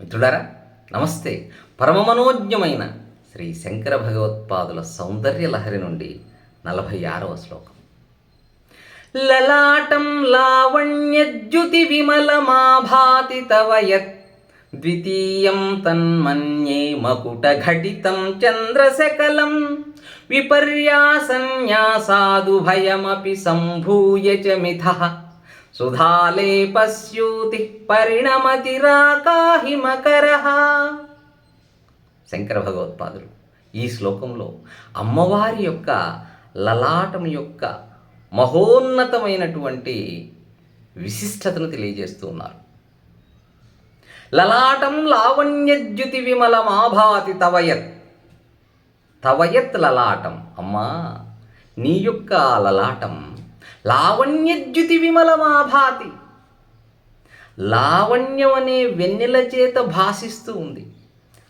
మిత్రులారా నమస్తే. పరమమనోజ్ఞమైన శ్రీ శంకర భగవత్పాదుల సౌందర్య లహరి నుండి నలభై ఆరవ శ్లోకం. లలాటం లావణ్యద్యుతి విమలమాభాతి తవయత్ ద్వితీయం తన్మన్యే మకుటఘటితం చంద్రశకలం విపర్యాసన్యాసాదు భయమపి సంభూయ చ మిథ. సుధాలేపస్యూతి పరిణమతిరాకాహిమకర శంకర భగవత్పాదులు ఈ శ్లోకంలో అమ్మవారి యొక్క లలాటం యొక్క మహోన్నతమైనటువంటి విశిష్టతను తెలియజేస్తూ ఉన్నారు. లలాటం లావణ్యద్యుతి విమలమాభాతి తవయత్. తవయత్ లలాటం. అమ్మా నీ యొక్క లలాటం లావణ్యద్యుతి విమలమాభాతి లావణ్యం అనే వెన్నెల చేత భాసిస్తూ ఉంది.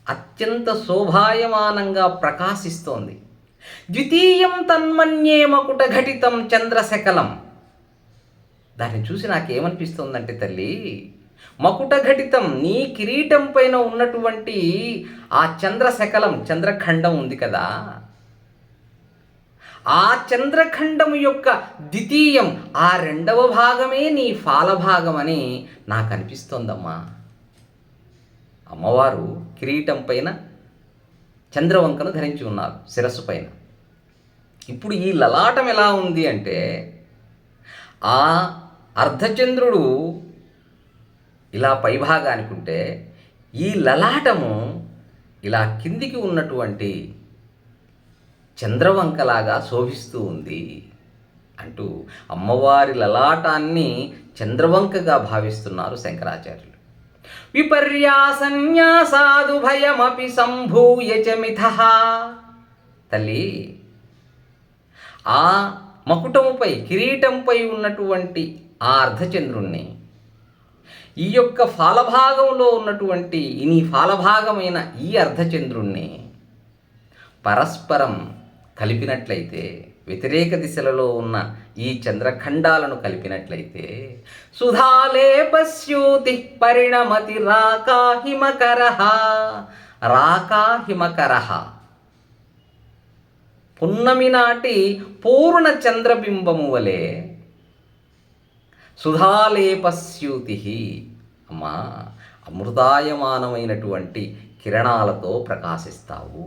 అత్యంత శోభాయమానంగా ప్రకాశిస్తోంది. ద్వితీయం తన్మన్యే మకుట ఘటితం చంద్రశకలం. దాన్ని చూసి నాకేమనిపిస్తోందంటే తల్లి మకుట ఘటితం నీ కిరీటం పైన ఉన్నటువంటి ఆ చంద్రశకలం చంద్రఖండం ఉంది కదా. ఆ చంద్రఖండము యొక్క ద్వితీయం ఆ రెండవ భాగమే నీ ఫాలభాగం అని నాకు అనిపిస్తోందమ్మా అమ్మవారు కిరీటం పైన చంద్రవంకను ధరించి ఉన్నారు శిరస్సు పైన. ఇప్పుడు ఈ లలాటం ఎలా ఉంది అంటే ఆ అర్ధచంద్రుడు ఇలా పైభాగానికి ఉంటే ఈ లలాటము ఇలా కిందికి ఉన్నటువంటి చంద్రవంకలాగా శోభిస్తూ ఉంది అంటూ అమ్మవారి లలాటాన్ని చంద్రవంకగా భావిస్తున్నారు శంకరాచార్యులు. విపర్యాసన్యాసాదు భయమపి సంభూయ మిథః. తల్లి ఆ మకుటముపై కిరీటంపై ఉన్నటువంటి ఆ అర్ధచంద్రుణ్ణి ఈ యొక్క ఫాలభాగంలో ఉన్నటువంటి ఈ ఫాలభాగమైన ఈ అర్ధచంద్రుణ్ణి పరస్పరం కలిపినట్లయితే వ్యతిరేక దిశలలో ఉన్న ఈ చంద్రఖండాలను కలిపినట్లయితే సుధాలేపస్యూతి పరిణమతి రాకాహిమకర రాకాహిమకర. పున్నమి నాటి పూర్ణ చంద్రబింబము వలె సుధాలేపస్యూతి అమ్మా అమృతాయమానమైనటువంటి కిరణాలతో ప్రకాశిస్తావు.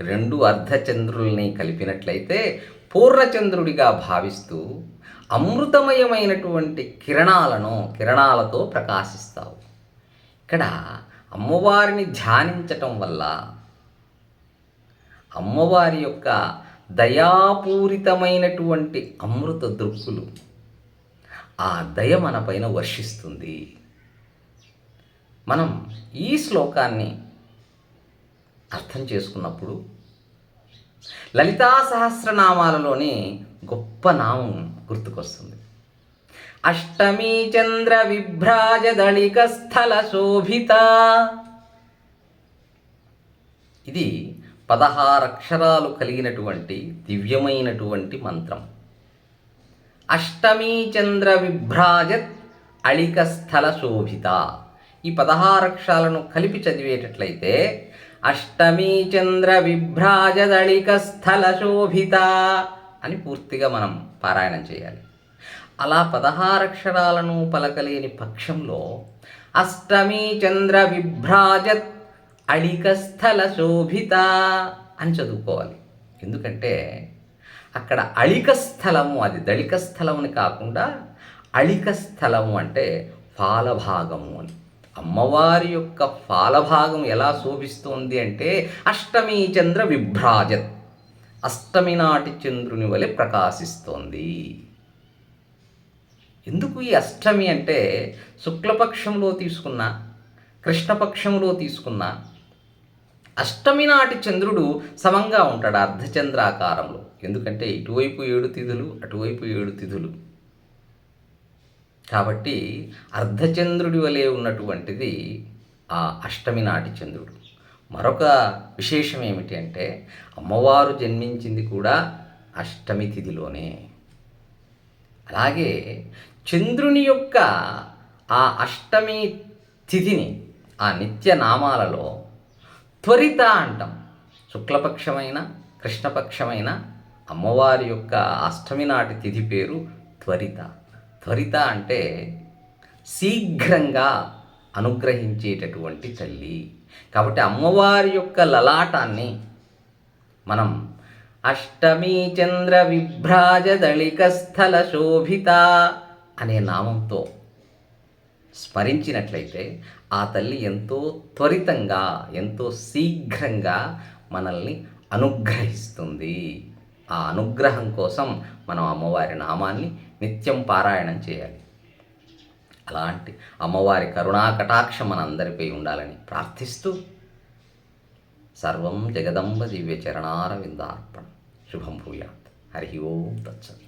రెండు అర్ధచంద్రుల్ని కలిపినట్లయితే పూర్ణచంద్రుడిగా భావిస్తూ అమృతమయమైనటువంటి కిరణాలను కిరణాలతో ప్రకాశిస్తావు. ఇక్కడ అమ్మవారిని ధ్యానించటం వల్ల అమ్మవారి యొక్క దయాపూరితమైనటువంటి అమృత దృక్కులు ఆ దయ మన పైన వర్షిస్తుంది. మనం ఈ శ్లోకాన్ని అర్థం చేసుకున్నప్పుడు లలితా సహస్రనామాలలోని గొప్ప నామం గుర్తుకొస్తుంది. అష్టమీ చంద్ర విభ్రాజ దళిక స్థల శోభిత. ఇది పదహారు అక్షరాలు కలిగినటువంటి దివ్యమైనటువంటి మంత్రం. అష్టమీ చంద్ర విభ్రాజత్ అళిక స్థల శోభిత. ఈ పదహారు అక్షరాలను కలిపి చదివేటట్లయితే అష్టమీ చంద్ర విభ్రాజదళిక స్థల శోభిత అని పూర్తిగా మనం పారాయణం చేయాలి. అలా పదహారక్షరాలను పలకలేని పక్షంలో అష్టమీ చంద్ర విభ్రాజత్ అళిక స్థల శోభిత అని చదువుకోవాలి. ఎందుకంటే అక్కడ అళిక స్థలము అది దళిక స్థలముని కాకుండా అళిక స్థలము అంటే పాలభాగము అని. అమ్మవారి యొక్క ఫాలభాగం ఎలా శోభిస్తోంది అంటే అష్టమి చంద్ర విభ్రాజత్ అష్టమి నాటి చంద్రుని వలె ప్రకాశిస్తోంది. ఎందుకు ఈ అష్టమి అంటే శుక్లపక్షంలో తీసుకున్న కృష్ణపక్షంలో తీసుకున్న? అష్టమి నాటి చంద్రుడు సమంగా ఉంటాడు అర్ధచంద్రాకారంలో. ఎందుకంటే ఇటువైపు ఏడు తిథులు అటువైపు ఏడు తిథులు. కాబట్టి అర్ధచంద్రుడి వలె ఉన్నటువంటిది ఆ అష్టమి నాటి చంద్రుడు. మరొక విశేషం ఏమిటి అంటే అమ్మవారు జన్మించింది కూడా అష్టమి తిథిలోనే. అలాగే చంద్రుని యొక్క ఆ అష్టమి తిథిని ఆ నిత్య నామాలలో త్వరిత అంటాం. శుక్లపక్షమైన కృష్ణపక్షమైన అమ్మవారి యొక్క అష్టమి నాటి తిథి పేరు త్వరిత. త్వరిత అంటే శీఘ్రంగా అనుగ్రహించేటటువంటి తల్లి. కాబట్టి అమ్మవారి యొక్క లలాటాన్ని మనం అష్టమీ చంద్ర విభ్రాజ దళిక స్థల శోభిత అనే నామంతో స్మరించినట్లయితే ఆ తల్లి ఎంతో త్వరితంగా ఎంతో శీఘ్రంగా మనల్ని అనుగ్రహిస్తుంది. ఆ అనుగ్రహం కోసం మనం అమ్మవారి నామాన్ని నిత్యం పారాయణం చేయాలి. అలాంటి అమ్మవారి కరుణా కటాక్షం మనందరిపై ఉండాలని ప్రార్థిస్తూ సర్వం జగదంబ దివ్య చరణార విందార్పణ శుభం భూయాత్. హరి ఓం తత్సత్.